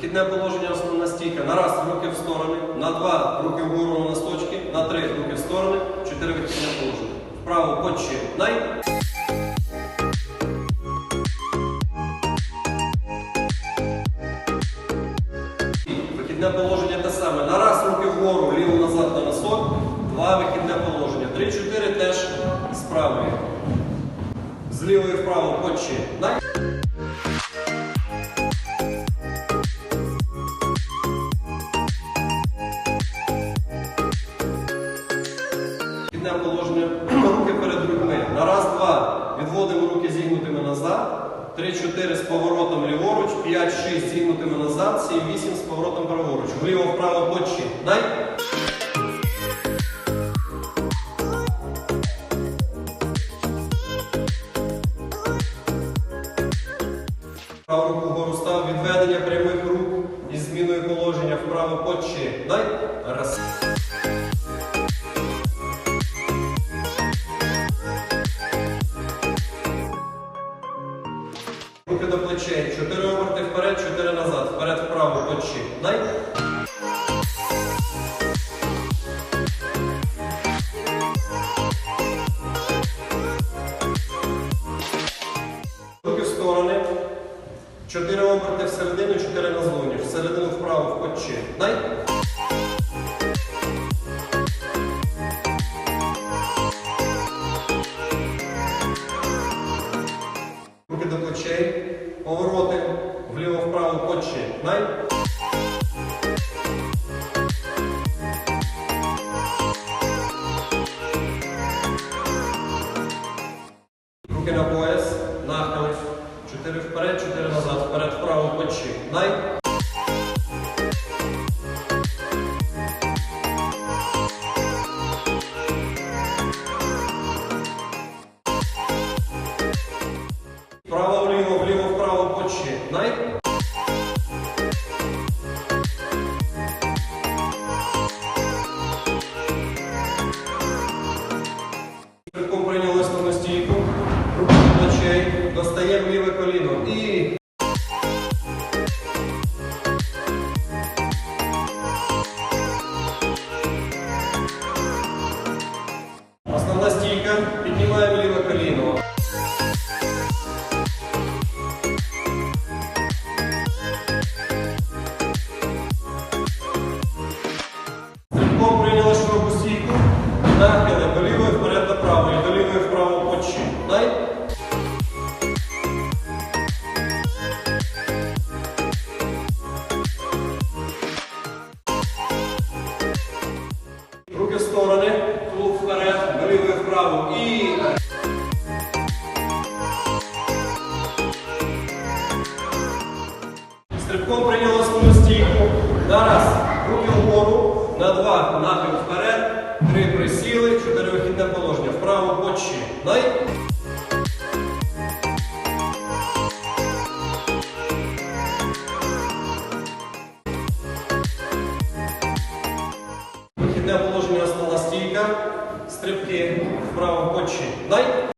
Вихідне положення основна стійка. На раз руки в сторони, на два руки вгору на носочки, на три руки в сторони, чотири вихідне положення. Вправо починай. Вихідне положення те саме. На раз руки вгору, ліво назад на носок. Два вихідне положення. Три-чотири теж з правої. З лівої вправо починай. Вихідне положення. Руки перед грудьми. На раз, два. Відводимо руки зігнутими назад. Три-чотири з поворотом ліворуч, п'ять, шість зігнутими назад, сім, вісім з поворотом праворуч. Вліво, вправо, починай. Праву руку вгору став, відведення прямих рук із зміною положення вправо починай. Раз. Руки до плечей. Чотири оберти вперед, чотири назад. Вперед, вправо, починай. Руки в сторони. Чотири оберти всередину, чотири назовні. Всередину вправо, починай. Руки Руки на пояс. Нахили. Чотири вперед, чотири назад. Вперед, вправо печі. Вправо, до вправо і. Стрибком прийняли свою стійку. На раз. Руки вгору. На два. Нахил вперед. Три присіли. Чотири вихідне положення. Вправо починай. Вихідне положення основна стійка. Стрибки вправо починай.